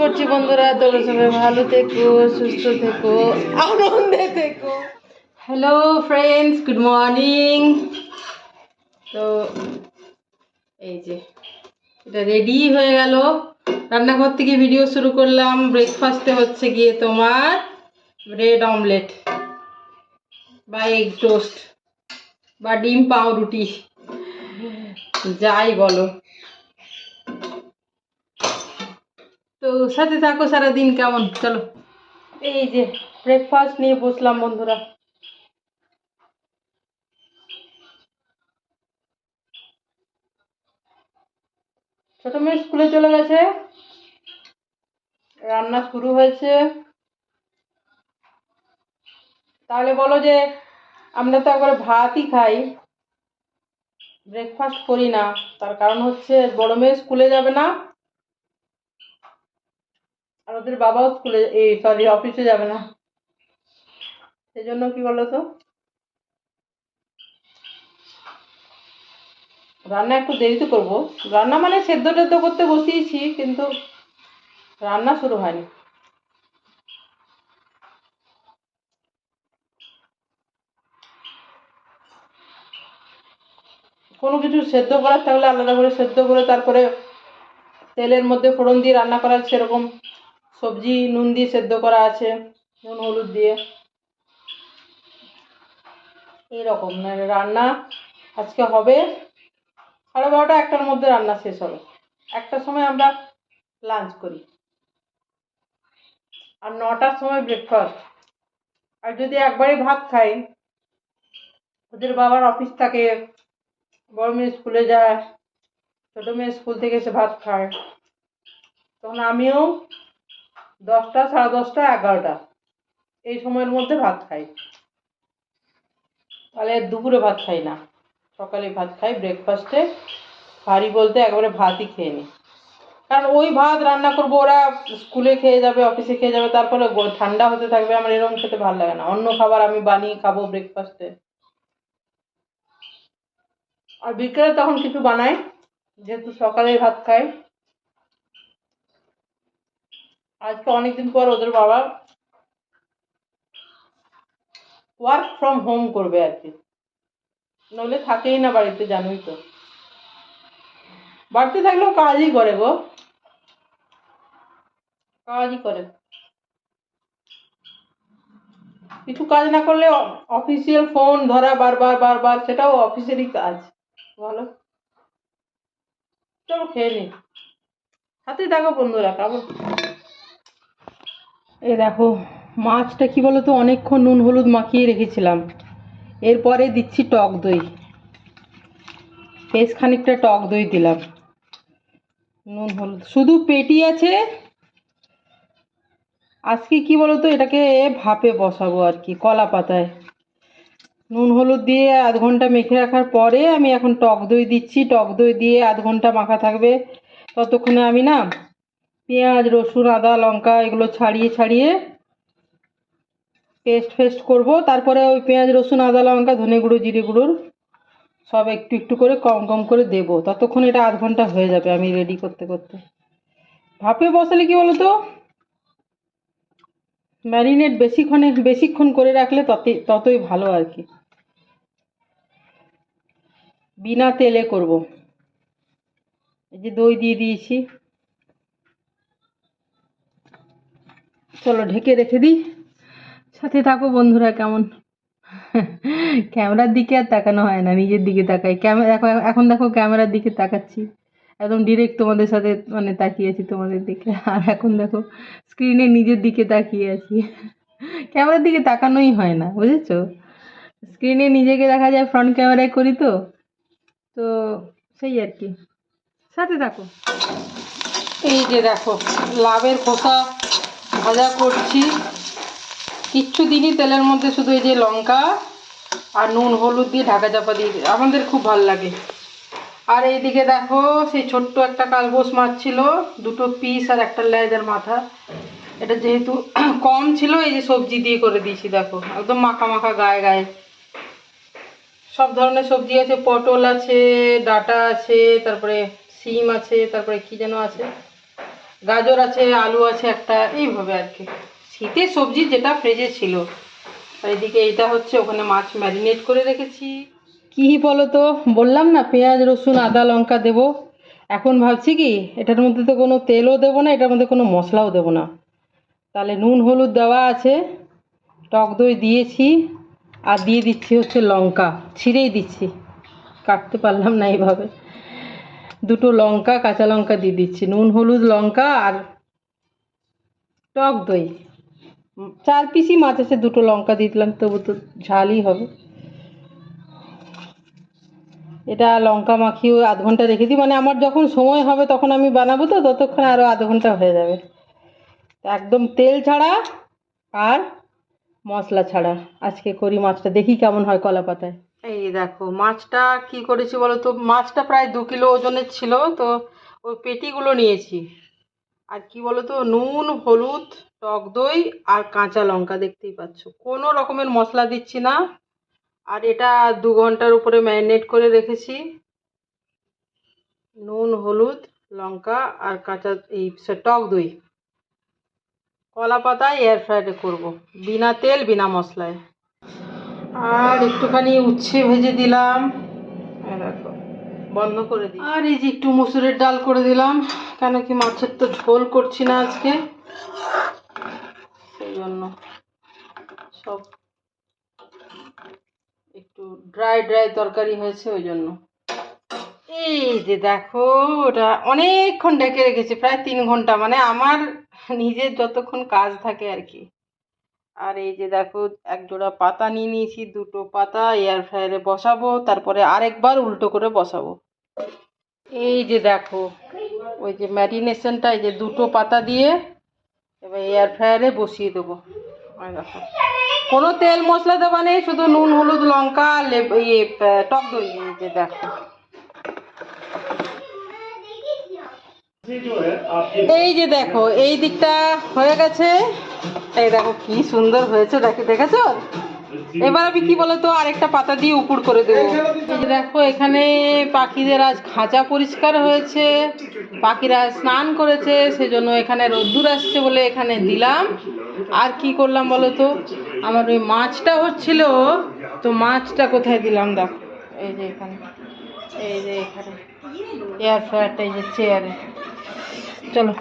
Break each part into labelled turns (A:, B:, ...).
A: করছি বন্ধুরা তোমরা সবাই ভালো থেকো, সুস্থ থেকো, আনন্দে থেকো। হ্যালো ফ্রেন্ডস গুড মর্নিং তো এই যে, এটা রেডি হয়ে গেল। রান্নাঘর থেকে ভিডিও শুরু করলাম। ব্রেকফাস্টে হচ্ছে গিয়ে তোমার ব্রেড অমলেট বা এগ টোস্ট বা ডিম পাউরুটি। যাই বলো। তো সাথে থাকো সারাদিন, কেমন? চলো। এই যে ব্রেকফাস্ট নিয়ে বসলাম বন্ধুরা। ছোট মেয়ে স্কুলে চলে গেছে। রান্না শুরু হয়েছে। তাহলে বলো যে, আমরা তো একবার ভাতই খাই। ব্রেকফাস্ট করি না। তার কারণ হচ্ছে বড় মেয়ে স্কুলে যাবে না। আর ওদের বাবাও স্কুলে, এই সরি অফিসে যাবে না। সেই জন্য কি বলো তো রান্না একটু দেরিতে করব। রান্না মানে সেদ্ধ টেদ্ধ করতে বসিয়েছি, কিন্তু রান্না শুরু হয়নি। কোনো কিছু সেদ্ধ করার থাকলে আলাদা করে সেদ্ধ করে তারপরে তেলের মধ্যে ফোড়ন দিয়ে রান্না করার সেরকম সবজি, নুন দিয়ে সেদ্ধ করা আছে, নুন, হলুদ দিয়ে। এইরকম মানে রান্না আজকে হবে। সাড়ে বারোটা, একটার মধ্যে রান্না শেষ হবে। একটার সময় আমরা লাঞ্চ করি। আর নটার সময় ব্রেকফাস্ট আর যদি একবারে ভাত খাই, ওদের বাবার অফিস থাকে, বড় মেয়ে স্কুলে যায়, ছোটো মেয়ে স্কুল থেকে এসে ভাত খায়। তখন আমিও দশটা, সাড়ে দশটা, এগারোটা। এই সময়ের মধ্যে ভাত খাই। তাহলে দুপুরে ভাত খাই না। সকালে ভাত খাই ব্রেকফাস্টে ভারী বলতে একবারে ভাতই খেয়ে নিই কারণ ওই ভাত রান্না করব, ওরা স্কুলে খেয়ে যাবে অফিসে খেয়ে যাবে, তারপরে ঠান্ডা হতে থাকবে, আমার এরকম খেতে ভালো লাগে না। অন্য খাবার আমি বানিয়ে খাব ব্রেকফাস্টে আর বিকেলে তখন কিছু বানাই, যেহেতু সকালে ভাত খাই। আজকে অনেকদিন পর ওদের বাবা ওয়ার্ক ফ্রম হোম করবে আর কি। নইলে থাকেই না বাড়িতে, জানোই তো। বাড়িতে থাকলেও কাজই করে গো। কাজই করে। কিছু কাজ না করলে অফিসিয়াল ফোন ধরা বারবার বারবার, সেটাও অফিসেরই কাজ, বলো? চলো খেয়ে নি। হাতে দেখো বন্ধুরা খাব এই দেখো, মাছটা কি বলো তো অনেকক্ষণ নুন হলুদ মাখিয়ে রেখেছিলাম। এরপরে দিচ্ছি টক দই। বেশ খানিকটা টক দই দিলাম। নুন হলুদ। শুধু পেটি আছে। আজকে কি বলো তো এটাকে ভাপে বসাবো আর কি, কলা পাতায়। নুন হলুদ দিয়ে আধ ঘণ্টা মেখে রাখার পরে আমি এখন টক দই দিচ্ছি। টক দই দিয়ে আধ ঘণ্টা মাখা থাকবে। ততক্ষণে আমি না পেঁয়াজ, রসুন, আদা, লঙ্কা এগুলো ছাড়িয়ে ছাড়িয়ে পেস্ট ফেস্ট করব। তারপরে ওই পেঁয়াজ, রসুন, আদা, লঙ্কা, ধনে গুঁড়ো, জিরে গুঁড়োর সব একটু একটু করে কম কম করে দেবো। ততক্ষণ এটা আধ ঘণ্টা হয়ে যাবে আমি রেডি করতে করতে। ভাপে বসালে কি বলো তো? ম্যারিনেট বেশিক্ষণে, বেশিক্ষণ করে রাখলে ততই ততই ভালো আর কি। বিনা তেলে করব। এই যে দই দিয়ে দিয়েছি। চলো ঢেকে রেখে দিই। সাথে থাকো বন্ধুরা, কেমন? ক্যামেরার দিকে আর তাকানো হয় না, নিজের দিকে তাকাই। ক্যামেরা এখন দেখো ক্যামেরার দিকে তাকাচ্ছি। একদম ডিরেক্ট তোমাদের সাথে মানে তাকিয়ে আছি তোমাদের দিকে। আর এখন দেখো স্ক্রিনে নিজের দিকে তাকিয়ে আছি। ক্যামেরার দিকে তাকানোই হয় না, বুঝেছ? স্ক্রিনে নিজেকে দেখা যায় ফ্রন্ট ক্যামেরায় করি তো। তো সেই আর কি। সাথে থাকো। এই যে দেখো, লাভের খোসা ভাজা করছি। কিচ্ছু দিনই তেলের মধ্যে শুধু এই যে লঙ্কা আর নুন, হলুদ দিয়ে ঢাকা চাপা দিয়ে আমাদের খুব ভালো লাগে। আর এইদিকে দেখো, সেই ছোট্ট একটা কালবোস মাছ ছিল, দুটো পিস আর একটা লেজ আর মাথা। এটা যেহেতু কম ছিল, এই যে সবজি দিয়ে করে দিয়েছি, দেখো। একদম মাখা মাখা, গায়ে গায়ে। সব ধরনের সবজি আছে, পটল আছে, ডাটা আছে, তারপরে সিম আছে, তারপরে কি যেন আছে। গাজর আছে, আলু আছে, একটা, এইভাবে আর কি। শীতের সবজি যেটা ফ্রিজে ছিল। এদিকে এটা হচ্ছে, ওখানে মাছ ম্যারিনেট করে রেখেছি। কি বলো তো বললাম না, পেঁয়াজ, রসুন, আদা, লঙ্কা দেবো। এখন ভাবছি কি, এটার মধ্যে তো কোনো তেলও দেবো না, এটার মধ্যে কোনো মশলাও দেবো না। তাহলে নুন, হলুদ দেওয়া আছে। টক দই দিয়েছি। আর দিয়ে দিচ্ছি হচ্ছে লঙ্কা। ছিঁড়েই দিচ্ছি। কাটতে পারলাম না এইভাবে। দুটো লঙ্কা, কাঁচা লঙ্কা দিয়ে দিচ্ছি। নুন, হলুদ লঙ্কা আর টক দই। চার পিসই মাছ আছে, দুটো লঙ্কা দিয়ে দিলাম, তবু তো ঝালই হবে। এটা লঙ্কা মাখিয়ে আধ ঘণ্টা রেখে দিই মানে আমার যখন সময় হবে তখন আমি বানাবো তো, ততক্ষণ আরও আধ ঘণ্টা হয়ে যাবে। একদম তেল ছাড়া আর মশলা ছাড়া। আজকে করি মাছটা, দেখি কেমন হয় কলা পাতায় এই দেখো, মাছটা কি করেছি বলো তো? মাছটা প্রায় দু কিলো ওজনের ছিল, তো ওই পেটিগুলো নিয়েছি। আর কি বলো তো? নুন, হলুদ, টক দই আর কাঁচা লঙ্কা, দেখতেই পাচ্ছ। কোনো রকমের মশলা দিচ্ছি না। আর এটা দু ঘণ্টার উপরে ম্যারিনেট করে রেখেছি। নুন, হলুদ, লঙ্কা আর কাঁচা এই টক দই। কলা পাতায় এয়ার ফ্রাইডে করব, বিনা তেল, বিনা মশলায়। আর একটুখানি উচ্ছে ভেজে দিলাম। বন্ধ করে দিই। আর এই যে একটু মুসুরের ডাল করে দিলাম, কেন কি মাছের তো ঝোল করছি না আজকে। সেই জন্য সব একটু ড্রাই ড্রাই তরকারি হয়েছে ওই জন্য। এই যে দেখো, ওটা অনেকক্ষণ ডেকে রেখেছি, প্রায় তিন ঘণ্টা মানে আমার নিজের যতক্ষণ কাজ থাকে আর কি। আর এই যে দেখো, এক জোড়া পাতা নিয়ে নিয়েছি, দুটো পাতা এয়ার ফ্রায়ারে বসাবো, তারপরে আরেকবার উল্টো করে বসাবো। এই যে দেখো, ওই যে ম্যারিনেশনটা এই যে দুটো পাতা দিয়ে এবার এয়ার ফ্রায়ারে বসিয়ে দেবো। দেখো। কোনো তেল মশলা দেওয়া নেই, শুধু নুন, হলুদ, লঙ্কা, লেব ইয়ে টক দই যে দেখো। এই যে দেখো, এই দিকটা হয়ে গেছে। এই দেখো কি সুন্দর হয়েছে, দেখে দেখেছ? এবার আমি কি বলতো, আরেকটা পাতা দিয়ে উপর করে দেবো। দেখো, এখানে পাখিদের আজ খাঁচা পরিষ্কার হয়েছে। পাখিরা স্নান করেছে, সেজন্য এখানে রোদ্দুর আসছে বলে এখানে দিলাম। আর কি করলাম বলো তো? আমার ওই মাছটা হচ্ছিল, তো মাছটা কোথায় দিলাম দেখো? এই যে এখানে, এই যে এখানে। এয়ার ফ্রায়ারটা এই যে চেয়ারে চলো।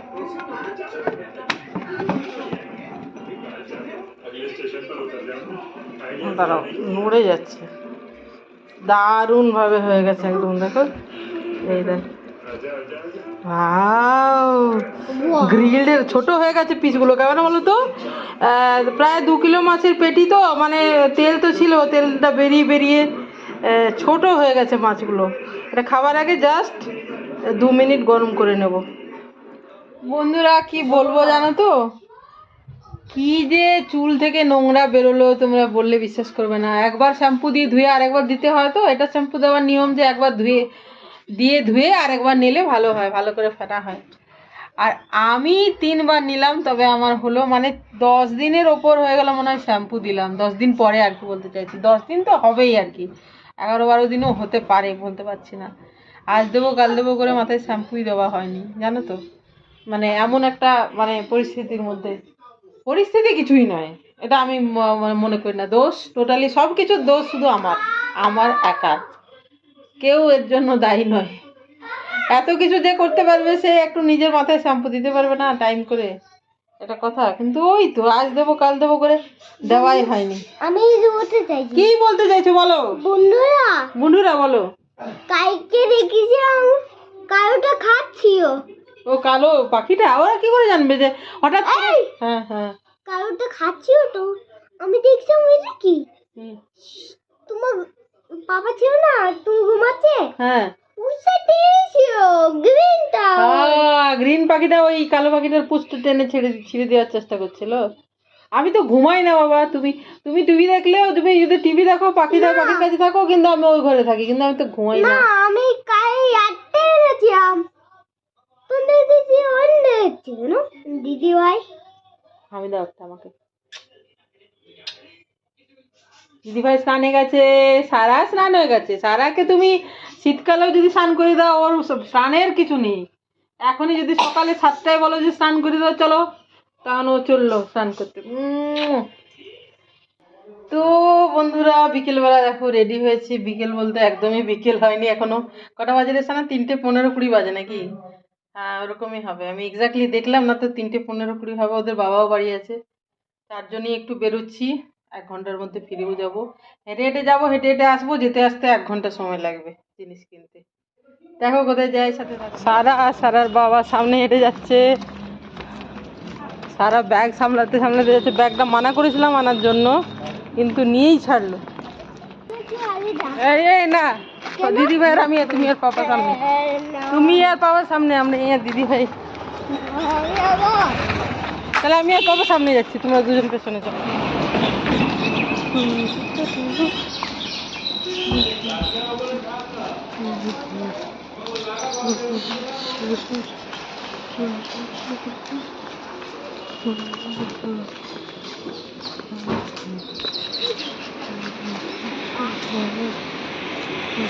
A: দাঁড়াও নড়ে যাচ্ছে। দারুণ ভাবে হয়ে গেছে একদম দেখো। এই দেখ। গ্রিলডের ছোট হয়ে গেছে পিসগুলো কেমন বলো তো? প্রায় দু কিলো মাছের পেটি তো মানে তেল তো ছিল তেলটা বেরিয়ে বেরিয়ে ছোট হয়ে গেছে মাছগুলো। এটা খাবার আগে জাস্ট দু মিনিট গরম করে নেব। বন্ধুরা, কি বলব জানো তো? কি যে চুল থেকে নোংরা বেরোলো, তোমরা বললে বিশ্বাস করবে না। একবার শ্যাম্পু দিয়ে ধুয়ে আরেকবার দিতে হয় তো, এটা শ্যাম্পু দেওয়ার নিয়ম যে একবার ধুয়ে, দিয়ে ধুয়ে আরেকবার নিলে ভালো হয়, ভালো করে ফেটা হয়। আর আমি তিনবার নিলাম, তবে আমার হলো মানে দশ দিনের ওপর হয়ে গেল মনে হয় শ্যাম্পু দিলাম। দশ দিন পরে আর কি বলতে চাইছি। দশ দিন তো হবেই আর কি। এগারো বারো দিনও হতে পারে, বলতে পারছি না। আজ দেবো, কাল দেবো করে মাথায় শ্যাম্পুই দেওয়া হয়নি, জানো তো? মানে এমন একটা মানে পরিস্থিতির মধ্যে। পরিস্থিতি কিছুই নয়। এটা আমি ম- ম- মনে করি না। দোষ টোটালি সব কিছুর দোষ শুধু আমার। আমার একার কেউ এর জন্য দায়ী নয়। এত কিছু যে করতে পারবে সে একটু নিজের মাথায় শ্যাম্পু দিতে পারবে না টাইম করে। এটা কথা। কিন্তু ওই তো আজ দেবো কাল দেবো করে দেওয়াই হয়নি।
B: আমি বলতে চাইছি।
A: কি বলতে চাইছো বলো?
B: বন্ধুরা।
A: বন্ধুরা বলো।
B: কালকে দেখেছিলাম কালোটা খাচ্ছিল
A: ও কালো পাখিটা? ওরা কি করে জানবে যে হঠাৎ করে! হ্যাঁ হ্যাঁ।
B: কালোটা খাচ্ছিল তো। আমি দেখছিলাম এটা কি?
A: হুম,
B: তোমার বাবা ছিল না? তুমি ঘুমাচ্ছে?
A: হ্যাঁ। গ্রিন পাখিটা ওই কালো পাখিটার পুষ্ট টেনে ছেড়ে ছিঁড়ে দেওয়ার চেষ্টা করছিল। আমি তো ঘুমাই না বাবা তুমি তুমি টিভি দেখলেও তুমি যদি টিভি দেখো পাখি দেখো পাখির কাছে থাকো কিন্তু আমি ওই ঘরে থাকি কিন্তু আমি তো ঘুমাই
B: না।
A: না
B: আমি কাল রাতে এনেছিলাম। ছিল না দিদি ভাই
A: আমি দাও গেছে, সারা স্নান হয়ে গেছে। সারাকে তুমি শীতকালেও যদি স্নান করে দাও, ওর স্নানের কিছু নেই। এখনই যদি সকালে সাতটায় বলো যে স্নান করে দাও, চলো। তখন ও চলল স্নান করতে। তো বন্ধুরা, বিকেলবেলা দেখো রেডি হয়েছি। বিকেল বলতে একদমই বিকেল হয়নি এখনও। কটা বাজে রেছে না তিনটে পনেরো কুড়ি বাজে নাকি? হ্যাঁ ওরকমই হবে। আমি এক্স্যাক্টলি দেখলাম না তো তিনটে পনেরো কুড়ি হবে ওদের বাবাও বাড়ি আছে। তার জন্যই একটু বেরোচ্ছি এক ঘণ্টার মধ্যে ফিরেও যাব। হেঁটে হেঁটে যাব হেঁটে হেঁটে আসব যেতে আসতে এক ঘণ্টা সময় লাগবে জিনিস কিনতে। দেখো কোথায় যায় সাথে। সারা আর সারার বাবা সামনে হেঁটে যাচ্ছে। সারা ব্যাগ সামলাতে সামলাতে যাচ্ছে। ব্যাগটা মানা করেছিলাম আনার জন্য কিন্তু নিয়েই ছাড়লো। এই না। দিদি ভাই আর আমি আর তুমি আর পাপা সামনে তুমি আর পাপার সামনে আমরা এই আর দিদি ভাই তাহলে আমি আর পাপা সামনে যাচ্ছি তোমরা দুজন পেছনে চলো হ্যালো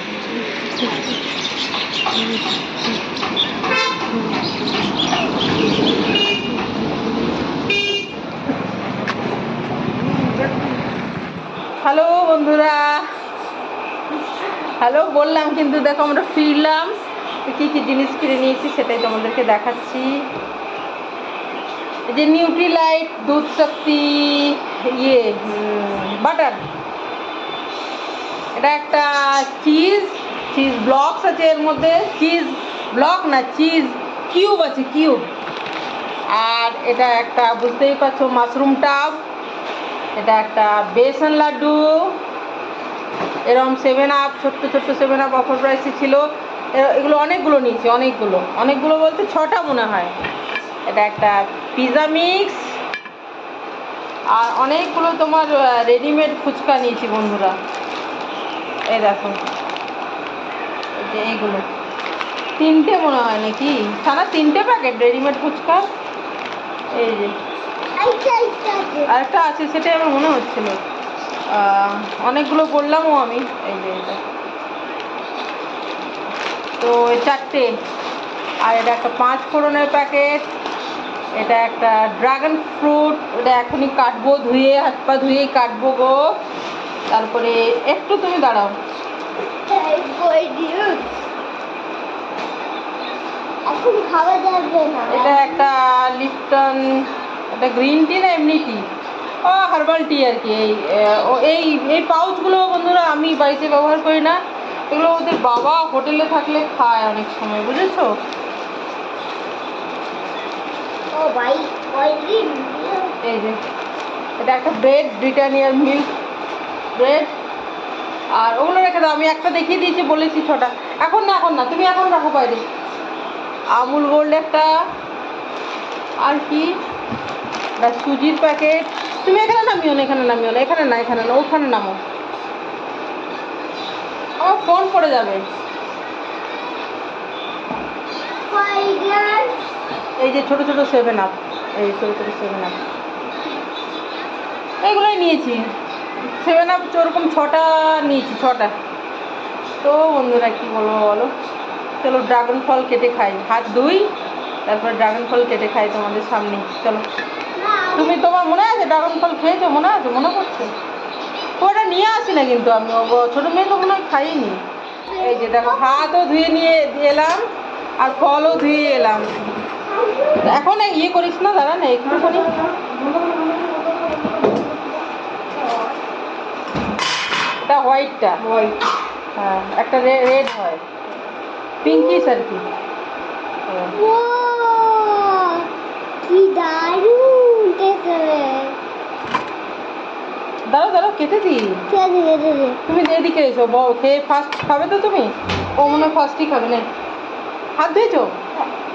A: বন্ধুরা। হ্যালো, বললাম কিন্তু দেখো আমরা ফিরলাম। কী কী জিনিস কিনে নিয়েছি সেটাই তোমাদেরকে দেখাচ্ছি। এই যে নিউট্রিলাইট দুধ শক্তি ইয়ে বাটার এটা একটা চিজ চিজ ব্লকস আছে এর মধ্যে চিজ ব্লক না চিজ কিউব আছে কিউব আর এটা একটা, বুঝতেই পারছ মাশরুম টাপ এটা একটা বেসন লাড্ডু। এরকম সেভেন আপ ছোট্ট ছোট্ট সেভেন আপ অফার প্রাইসে ছিল। এগুলো অনেকগুলো নিয়েছি, অনেকগুলো। অনেকগুলো বলতে ছটা মনে হয়। এটা একটা পিৎজা মিক্স আর অনেকগুলো তোমার রেডিমেড ফুচকা নিয়েছি বন্ধুরা। এই দেখো। যে এইগুলো। তিনটে মনে হয় নাকি? সারা তিনটে প্যাকেট রেডিমেড ফুচকা? এই যে। আরেকটা আছে, সেটাই আমার মনে হচ্ছিল। অনেকগুলো বললামও আমি। এই যে এটা তো চারটে। আর এটা একটা পাঁচ ফোড়নের প্যাকেট এটা একটা ড্রাগন ফ্রুট এটা এখনই কাটবো, ধুয়ে, হাত পা ধুয়েই কাটবো গো। তারপরে একটু তুমি দাঁড়াও।
B: এখন খাওয়া যাবে না।
A: এটা একটা লিপটন এটা গ্রিন টি না এমনি টি ও হার্বাল টি আর কি এই ও এই এই পাউচগুলো বন্ধুরা আমি বাড়িতে ব্যবহার করি না। এগুলো ওদের বাবা হোটেলে থাকলে খায় অনেক সময় বুঝেছ? এই যে এটা একটা ব্রেড ব্রিটানিয়ার মিল্ক ব্রেড আর ওগুলো রেখে দাও, আমি একটা দেখিয়ে দিয়েছি, বলেছি ছটা। এখন না এখন না, তুমি এখন রাখো বাইরে আমুল গোল্ড একটা। আর কি? সুজির প্যাকেট তুমি এখানে নামিও না, এখানে নামিও না, এখানে না এখানে না, ওখানে নামো। আমার ফোন পড়ে যাবে। এই যে ছোট ছোট সেভেন আপ এই ছোট ছোট সেভেন আপ এইগুলোই নিয়েছি। সেভেন আপ ওরকম ছটা নিয়েছি, ছটা। তো বন্ধুরা, কি বলব বলো? চলো ড্রাগন ফল কেটে খাই। হাত ধুই, তারপর ড্রাগন ফল কেটে খাই তোমাদের সামনে চলো। তুমি তোমার মনে আছে ড্রাগন ফল খেয়েছো? মনে আছে? মনে পড়ছে? ওটা নিয়ে আসি না কিন্তু আমি। ছোটো মেয়ে তো মনে হয় খাইনি। এই যে দেখো, হাতও ধুয়ে নিয়ে এলাম আর ফলও ধুয়ে এলাম। এখন ইয়ে করিস না, দাঁড়া না, একটুখানি। এটা হোয়াইটটা হোয়াইট হ্যাঁ একটা রেড হয়। পিঙ্কিশ আর কি।
B: কি দারুণ টেস্ট
A: দাঁড়াও দাঁড়াও কেটে দিই।
B: কেটে কেটে দে।
A: তুমি এদিকে এসো খেয়ে ফার্স্ট খাবে তো তুমি? ও মনে হয় ফার্স্টই খাবে না। হাত ধুয়েছো?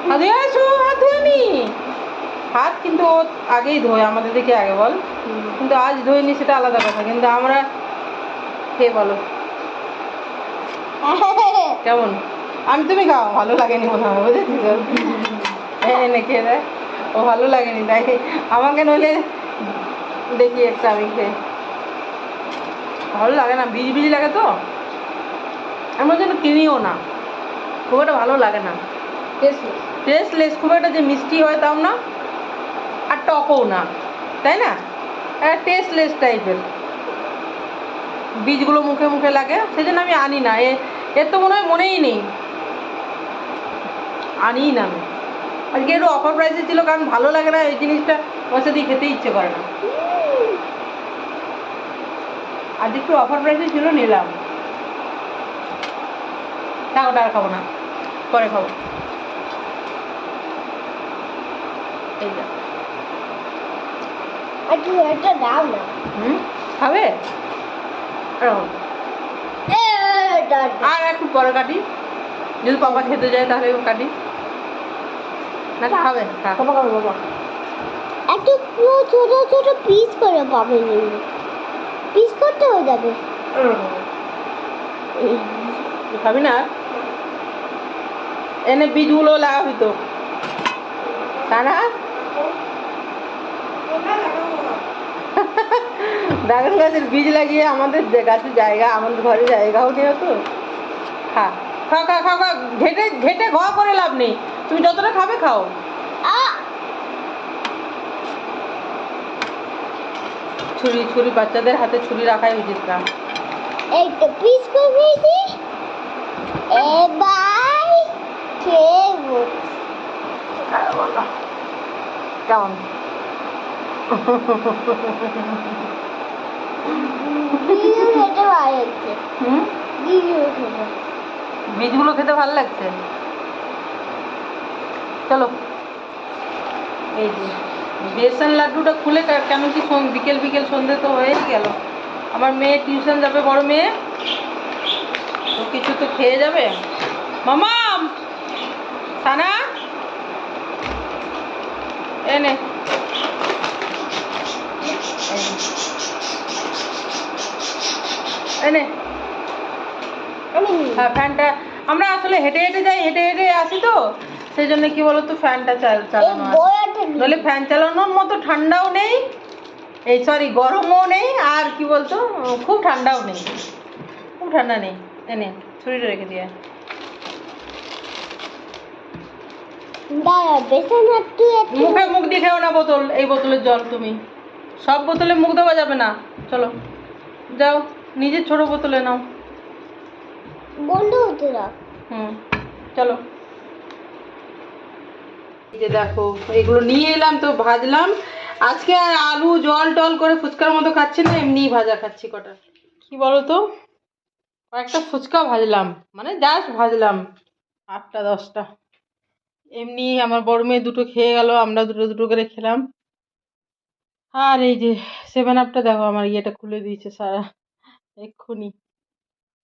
A: হাত ধুয়ে আসো হাত ধুয়ে নি। হাত কিন্তু ও আগেই ধোয় আমাদের দিকে আগে বল। কিন্তু আজ ধোয়নি সেটা আলাদা কথা। কিন্তু আমরা খেয়ে বলো। কেমন? আমি তুমি খাও ভালো লাগেনি মনে হয় বুঝেছি তো এনে খেয়ে দেয় ও ভালো লাগেনি তাই আমাকে নইলে দেখি একটা আমি খেয়ে। ভালো লাগে না বিজ বিজ লাগে তো। এমন জন্য কিনিও না। খুব একটা ভালো লাগে না। টেস্ট টেস্টলেস খুব একটা যে মিষ্টি হয় তাও না আর টকও না। তাই না? টেস্টলেস টাইপের বীজগুলো মুখে মুখে লাগে সেই জন্য আমি আনি না। এ এর তো মনে হয় মনেই নেই। আনিই না আমি। আজকে একটু অফার প্রাইসে ছিল কারণ ভালো লাগে না এই জিনিসটা পয়সা দিয়ে খেতে ইচ্ছে করে না। আজ একটু অফার প্রাইসে ছিল নিলাম। থাক ওটা আর খাব না। পরে খাব। এই যা।
B: একটা দাও না।
A: হুম? খাবে এরকম।
B: এ, দাও, দাও।
A: আর একটু পরে কাটি যদি পাপা খেতে যায় তাহলে কাটি না খাবে খা।
B: বাবা খাবে বাবা একটু পুরো ছোট ছোট পিস করে পাবে পিস করতে হয়ে যাবে
A: খাবি না এনে বীজগুলো লাগাবি তো তা না ড্রাগন গাছের বীজ লাগিয়ে আমাদের গাছের জায়গা আমাদের ঘরে জায়গাও নেই তো খা খা খাও খা ঘেটে ঘেটে ঘ করে লাভ নেই। তুমি যতটা খাবে খাও। ছুরি ছুরি বাচ্চাদের হাতে ছুরি রাখাই উচিত না।
B: এই তো পিস করে এবার খেয়ে
A: কেমন? বীজগুলো খেতে ভালো লাগছে? চলো। এই যে বেসন লাড্ডুটা খুলে কেন কি বিকেল বিকেল সন্ধে তো হয়েই গেল। আমার মেয়ে টিউশন যাবে বড় মেয়ে। তো কিছু তো খেয়ে যাবে। মামাম সানা! এনে। এনে হ্যাঁ ফ্যানটা। আমরা আসলে হেঁটে হেঁটে যাই হেঁটে হেঁটে আসি তো। সেই জন্য কি বলতো ফ্যানটা চাল- চালানো আছে। ফ্যান চালানোর মতো ঠান্ডাও নেই। এই সরি গরমও নেই। আর কি বলতো খুব ঠান্ডাও নেই। খুব ঠান্ডা নেই। এনে ছুরিটা রেখে দিয়ে মুখে মুখ দিয়ে খেও না বোতল এই বোতলের জল তুমি। সব বোতলে মুখ দেওয়া যাবে না। চলো যাও। নিজের ছোট বোতলে নাও।
B: বন্ধ হতে রাখ
A: হুম চলো। এই যে দেখো এগুলো নিয়ে এলাম তো ভাজলাম। আজকে আর আলু জল টল করে ফুচকার মতো খাচ্ছি না এমনি ভাজা খাচ্ছি কটা। কি বলো তো কয়েকটা ফুচকা ভাজলাম মানে জাস্ট ভাজলাম। আটটা দশটা। এমনি আমার বড় মেয়ে দুটো খেয়ে গেল আমরা দুটো দুটো করে খেলাম। আর এই যে সেভেন আপটা দেখো আমার ইয়েটা খুলে দিয়েছে সারা। এক্ষুনি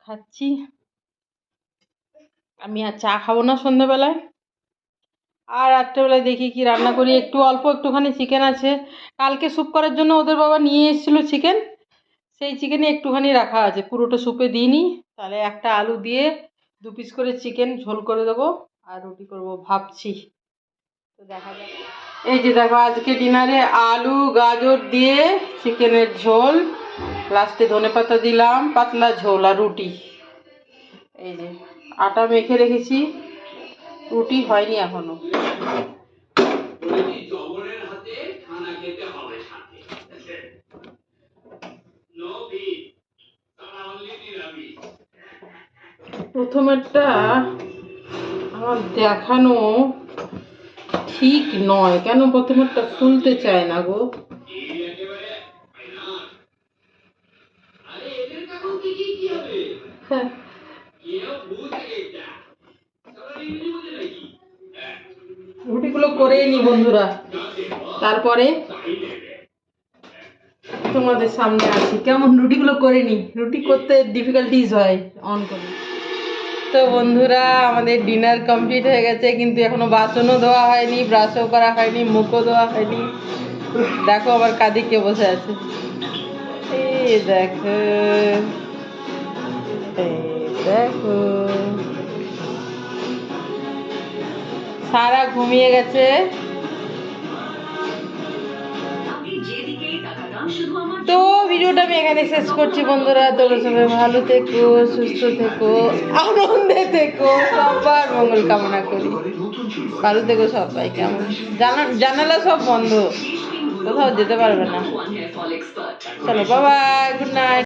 A: খাচ্ছি। আমি আর চা খাব না সন্ধ্যেবেলায়। আর রাত্রেবেলায় দেখি কি রান্না করি। একটু অল্প একটুখানি চিকেন আছে। কালকে স্যুপ করার জন্য ওদের বাবা নিয়ে এসেছিল চিকেন সেই চিকেনে একটুখানি রাখা আছে। পুরোটা স্যুপে দিইনি। তাহলে একটা আলু দিয়ে দু পিস করে চিকেন ঝোল করে দেবো। আর রুটি করব ভাবছি। তো দেখা যাক। এই যে দেখো আজকে ডিনারে আলু, গাজর দিয়ে চিকেনের ঝোল। লাস্টে ধনেপাতা দিলাম, পাতলা ঝোল আর রুটি। এই যে, আটা মেখে রেখেছি, রুটি হয়নি এখনও। প্রথমেরটা আমার দেখানো ঠিক নয়। কেন প্রথমেরটা খুলতে চায় না গো হ্যাঁ রুটিগুলো করে নি বন্ধুরা, তারপরে তোমাদের সামনে আছি কেমন রুটিগুলো করে নি রুটি করতে ডিফিকাল্টিস হয় অন করে। তো বন্ধুরা, আমাদের ডিনার কমপ্লিট হয়ে গেছে, কিন্তু এখনও বাসনও ধোয়া হয়নি ব্রাশও করা হয়নি, মুখও ধোয়া হয়নি। দেখো আবার কাদিকে বসে আছে। দেখো দেখো। সারা ঘুমিয়ে গেছে। তো ভিডিওটা আমি এখানে শেষ করছি, বন্ধুরা। তোমরা সবাই ভালো থেকো, সুস্থ থেকো, আনন্দে থেকো, সবার মঙ্গল কামনা করি। ভালো থেকো সবাই, কেমন? জানা জানালা সব বন্ধ, কোথাও যেতে পারবে না। চলো বাবা গুড নাইট